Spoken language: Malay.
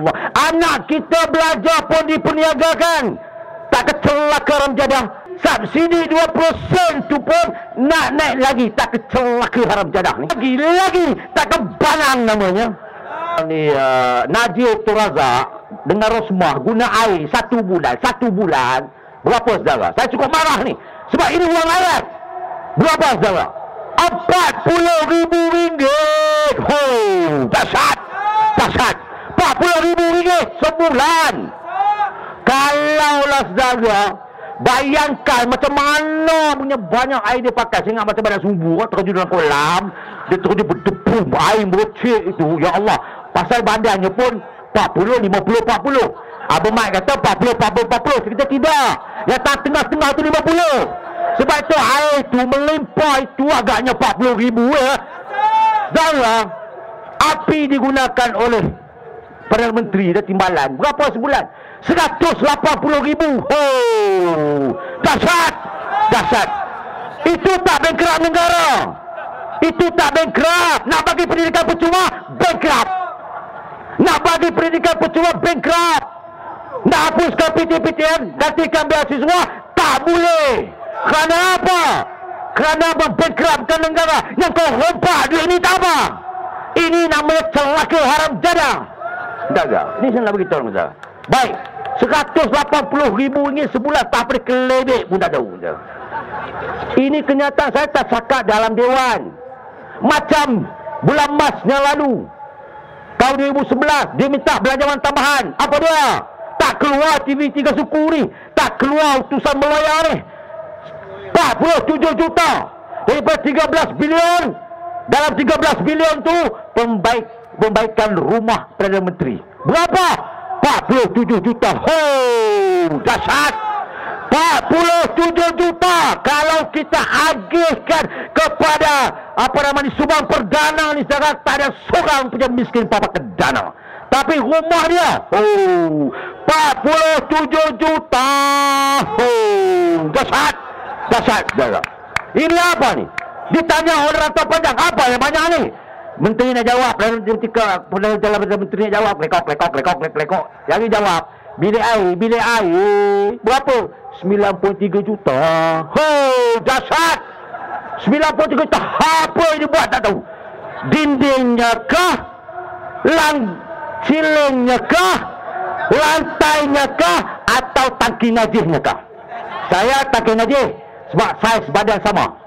Allah. Anak kita belajar pun diperniagakan. Tak kecelaka haram jadah. Subsidi 2% tu pun nak naik lagi. Tak kecelaka haram jadah ni. Lagi, lagi. Tak kebanang namanya. Ni uh, Najib Turazak dengan Rosmah guna air satu bulan. Satu bulan. Berapa saudara? Saya cukup marah ni. Sebab ini uang ayat. Berapa saudara? 40 ribu ringgit. Ho, dahsyat. Dahsyat. 40 ribu ringgit sebulan. Kalaulah saudara, bayangkan macam mana punya banyak air dia pakai. Ingat macam badan sumbu, terjun dalam kolam. Dia terjun berdepu, air merocek itu. Ya Allah, pasal badannya pun 40, 50, 40. Abang Mat kata 40, 40, 40. Kita tidak. Yang tak tengah-tengah tu 50. Sebab itu air itu melimpah itu agaknya 40 ribu ya. Saudara, api digunakan oleh Perdana Menteri dan Timbalan. Berapa sebulan? 180 ribu. Oh, dahsyat. Dahsyat. Itu tak bankrupt negara. Itu tak bankrupt. Nak bagi pendidikan percuma, bankrupt. Nak bagi pendidikan percuma, bankrupt. Nak hapuskan PTPTN, gantikan beasiswa, tak boleh. Kerana apa? Kerana membankruptkan negara yang kau rompak duit ini tak apa. Ini namanya celaka haram jadah. Tak. Ini saya nak beritahu Masa. Baik. 180 ribu ringgit sebulan tak boleh keledek pun tak tahu. Ini kenyataan saya tak cakap dalam dewan. Macam bulan Mas yang lalu. Tahun 2011 dia minta belanjawan tambahan. Apa dia? Tak keluar TV 3 suku ni. Tak keluar utusan melayar ni. 47 juta. Daripada 13 bilion. Dalam 13 bilion tu pembaik pembaikan rumah Perdana Menteri. Berapa? 47 juta. Ho, dahsyat. 47 juta kalau kita agihkan kepada apa nama ni subang perdana ni saudara tak ada seorang punya miskin papa ke dana. Tapi rumah dia, oh, 47 juta. Oh, dahsyat. Dahsyat, saudara. Ini apa ni? Ditanya oleh Rantau Panjang, apa yang banyak ni? Menteri nak jawab lalu ketika Perdana Jalan Perdana Menteri nak jawab. Lekok lekok lekok lekok lekok yang jawab bilik air bilik air. Berapa? 93 juta. Ho dahsyat 93 juta. Apa ini buat tak tahu. Dindingnya kah? Lang cilingnya kah? Lantainya kah? Atau tangki najisnya kah? Saya tangki najis sebab saiz badan sama